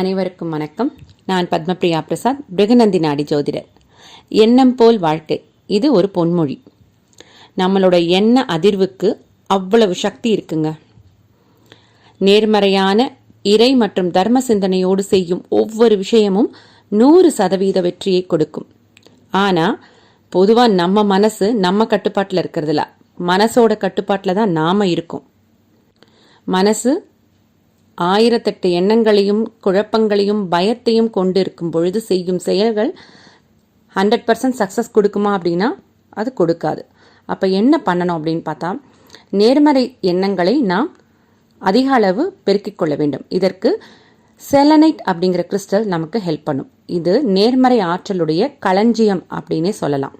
அனைவருக்கும் வணக்கம். நான் பத்மபிரியா பிரசாத் பிருகநந்தி நாடி ஜோதிடர். எண்ணம் போல் வாழ்க்கை இது ஒரு பொன்மொழி. நம்மளோட எண்ண அதிர்வுக்கு அவ்வளவு சக்தி இருக்குங்க. நேர்மறையான இறை மற்றும் தர்ம சிந்தனையோடு செய்யும் ஒவ்வொரு விஷயமும் நூறு சதவீத வெற்றியை கொடுக்கும். ஆனா பொதுவா நம்ம மனசு நம்ம கட்டுப்பாட்டில் இருக்கிறதுல. மனசோட கட்டுப்பாட்டில் தான் நாம இருக்கோம். மனசு ஆயிரத்தெட்டு எண்ணங்களையும் குழப்பங்களையும் பயத்தையும் கொண்டு இருக்கும் பொழுது செய்யும் செயல்கள் ஹண்ட்ரட் பர்சன்ட் சக்ஸஸ் கொடுக்குமா அப்படின்னா அது கொடுக்காது. அப்போ என்ன பண்ணணும் அப்படின்னு பார்த்தா நேர்மறை எண்ணங்களை நாம் அதிக அளவு பெருக்கிக் கொள்ள வேண்டும். இதற்கு செலனைட் அப்படிங்கிற கிறிஸ்டல் நமக்கு ஹெல்ப் பண்ணும். இது நேர்மறை ஆற்றலுடைய களஞ்சியம் அப்படின்னே சொல்லலாம்.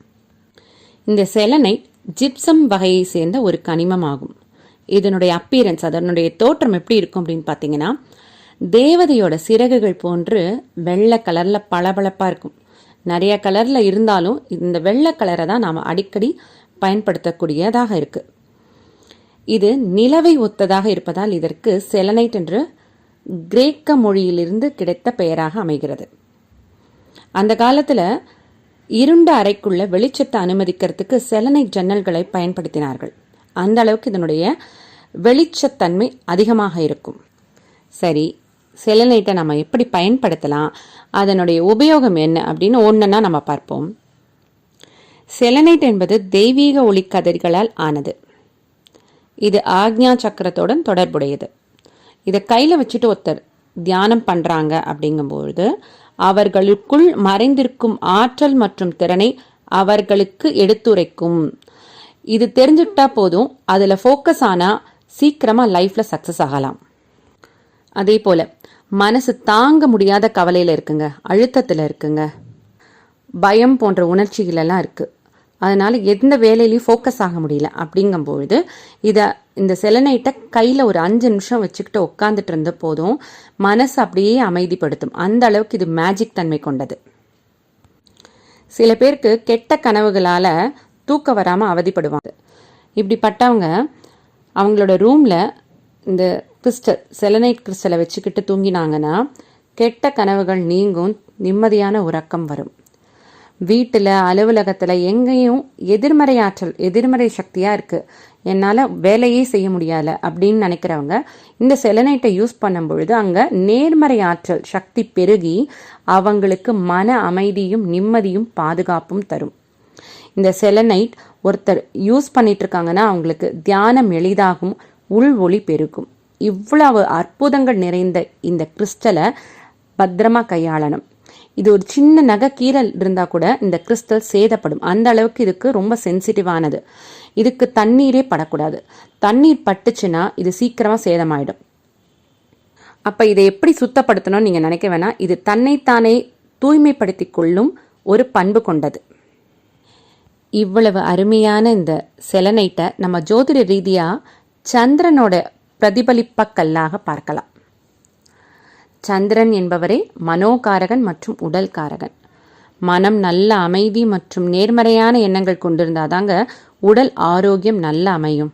இந்த செலனைட் ஜிப்சம் வகையை சேர்ந்த ஒரு கனிமம் ஆகும் இதனுடைய அப்பியரன்ஸ் அதனுடைய தோற்றம் எப்படி இருக்கும் அப்படின்னு பார்த்தீங்கன்னா தேவதையோட சிறகுகள் போன்று வெள்ளை கலரில் பளபளப்பாக இருக்கும். நிறைய கலரில் இருந்தாலும் இந்த வெள்ளை கலரை தான் நாம் அடிக்கடி பயன்படுத்தக்கூடியதாக இருக்குது இது நிலவை ஒத்ததாக இருப்பதால் இதற்கு செலனைட் என்று கிரேக்க மொழியிலிருந்து கிடைத்த பெயராக அமைகிறது. அந்த காலத்தில் இருண்ட அறைக்குள்ள வெளிச்சத்தை அனுமதிக்கிறதுக்கு செலனைட் ஜன்னல்களை பயன்படுத்தினார்கள். அந்த அளவுக்கு இதனுடைய வெளிச்சத்தன்மை அதிகமாக இருக்கும். சரி செலனைட்டை நம்ம எப்படி பயன்படுத்தலாம்? அதனுடைய உபயோகம் என்ன அப்படின்னு ஒன்றுன்னா நம்ம பார்ப்போம். செலனைட் என்பது தெய்வீக ஒளிக்கதிர்களால் ஆனது. இது ஆக்ஞா சக்கரத்துடன் தொடர்புடையது. இதை கையில் வச்சுட்டு ஒருத்தர் தியானம் பண்ணுறாங்க அப்படிங்கும்பொழுது அவர்களுக்குள் மறைந்திருக்கும் ஆற்றல் மற்றும் திறனை அவர்களுக்கு எடுத்துரைக்கும். இது தெரிஞ்சுக்கிட்டா போதும் அதில் ஃபோக்கஸ் ஆனால் சீக்கிரமாக லைஃப்பில் சக்ஸஸ் ஆகலாம். அதே போல் மனசு தாங்க முடியாத கவலையில் இருக்குங்க அழுத்தத்தில் இருக்குங்க பயம் போன்ற உணர்ச்சிகளெல்லாம் இருக்குது அதனால் எந்த வேலையிலையும் ஃபோக்கஸ் ஆக முடியல. அப்படிங்கும்பொழுது இதை இந்த செலனைட்டை கையில் ஒரு அஞ்சு நிமிஷம் வச்சுக்கிட்டு உட்காந்துட்டு இருந்த போதும் மனசு அப்படியே அமைதிப்படுத்தும். அந்த அளவுக்கு இது மேஜிக் தன்மை கொண்டது. சில பேருக்கு கெட்ட கனவுகளால் தூக்கம் வராமல் அவதிப்படுவாங்க. இப்படிப்பட்டவங்க அவங்களோட ரூமில் இந்த கிறிஸ்டல் செலனைட் கிறிஸ்டலை வச்சுக்கிட்டு தூங்கினாங்கன்னா கெட்ட கனவுகள் நீங்கும் நிம்மதியான உறக்கம் வரும். வீட்டில் அலுவலகத்தில் எங்கேயும் எதிர்மறை ஆற்றல் எதிர்மறை சக்தியாக இருக்குது என்னால் வேலையே செய்ய முடியலை அப்படின்னு நினைக்கிறவங்க இந்த செலனைட்டை யூஸ் பண்ணும் பொழுது அங்கே நேர்மறை ஆற்றல் சக்தி பெருகி அவங்களுக்கு மன அமைதியும் நிம்மதியும் பாதுகாப்பும் தரும். இந்த செலனைட் ஒருத்தர் யூஸ் பண்ணிட்டு இருக்காங்கன்னா அவங்களுக்கு தியானம் எளிதாகும் உள் ஒளி பெருக்கும் இவ்வளவு அற்புதங்கள் நிறைந்த இந்த கிறிஸ்டலை பத்திரமா கையாளணும். இது ஒரு சின்ன நகை கீரல் இருந்தால் கூட இந்த கிறிஸ்டல் சேதப்படும். அந்த அளவுக்கு இதுக்கு ரொம்ப சென்சிட்டிவானது. இதுக்கு தண்ணீரே படக்கூடாது. தண்ணீர் பட்டுச்சுன்னா இது சீக்கிரமாக சேதமாயிடும். அப்போ இதை எப்படி சுத்தப்படுத்தணும்னு நீங்கள் நினைக்க வேணாம். இது தன்னைத்தானே தூய்மைப்படுத்தி கொள்ளும் ஒரு பண்பு கொண்டது. இவ்வளவு அருமையான இந்த செலனைட்டை நம்ம ஜோதிட ரீதியாக சந்திரனோட பிரதிபலிப்பக்கல்லாக பார்க்கலாம். சந்திரன் என்பவரே மனோகாரகன் மற்றும் உடல்காரகன். மனம் நல்ல அமைதி மற்றும் நேர்மறையான எண்ணங்கள் கொண்டிருந்தாதாங்க உடல் ஆரோக்கியம் நல்ல அமையும்.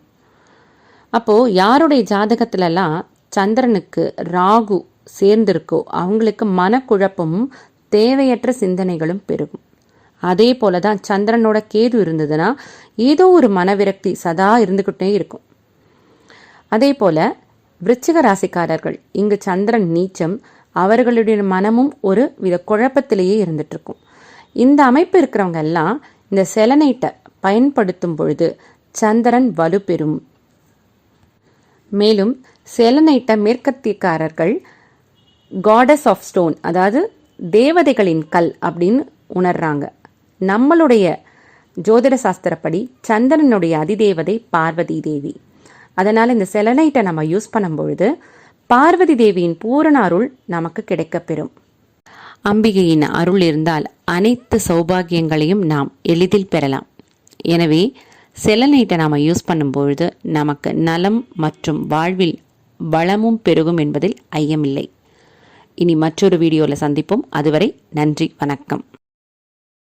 அப்போது யாருடைய ஜாதகத்திலலாம் சந்திரனுக்கு ராகு சேர்ந்திருக்கோ அவங்களுக்கு மனக்குழப்பமும் தேவையற்ற சிந்தனைகளும் பெருகும். அதே போல தான் சந்திரனோட கேது இருந்ததுன்னா ஏதோ ஒரு மனவிரக்தி சதா இருந்துக்கிட்டே இருக்கும். அதே போல விருச்சிக ராசிக்காரர்கள் இங்கு சந்திரன் நீச்சம் அவர்களுடைய மனமும் ஒரு வித குழப்பத்திலேயே இருந்துட்டு இருக்கும் இந்த அமைப்பு இருக்கிறவங்க எல்லாம் இந்த செலனைட்டை பயன்படுத்தும் பொழுது சந்திரன் வலுப்பெறும் மேலும் செலனைட்டை மேற்கத்தியக்காரர்கள் காடஸ் ஆஃப் ஸ்டோன் அதாவது தேவதைகளின் கல் அப்படின்னு உணர்றாங்க. நம்மளுடைய ஜோதிட சாஸ்திரப்படி சந்திரனுடைய அதிதேவதை பார்வதி தேவி. அதனால் இந்த செலனைட்டை நம்ம யூஸ் பண்ணும்பொழுது பார்வதி தேவியின் பூரண அருள் நமக்கு கிடைக்கப்பெறும். அம்பிகையின் அருள் இருந்தால் அனைத்து சௌபாகியங்களையும் நாம் எளிதில் பெறலாம். எனவே செலனைட்டை நாம் யூஸ் பண்ணும்பொழுது நமக்கு நலம் மற்றும் வாழ்வில் வளமும் பெருகும் என்பதில் ஐயமில்லை. இனி மற்றொரு வீடியோவில் சந்திப்போம். அதுவரை நன்றி வணக்கம்.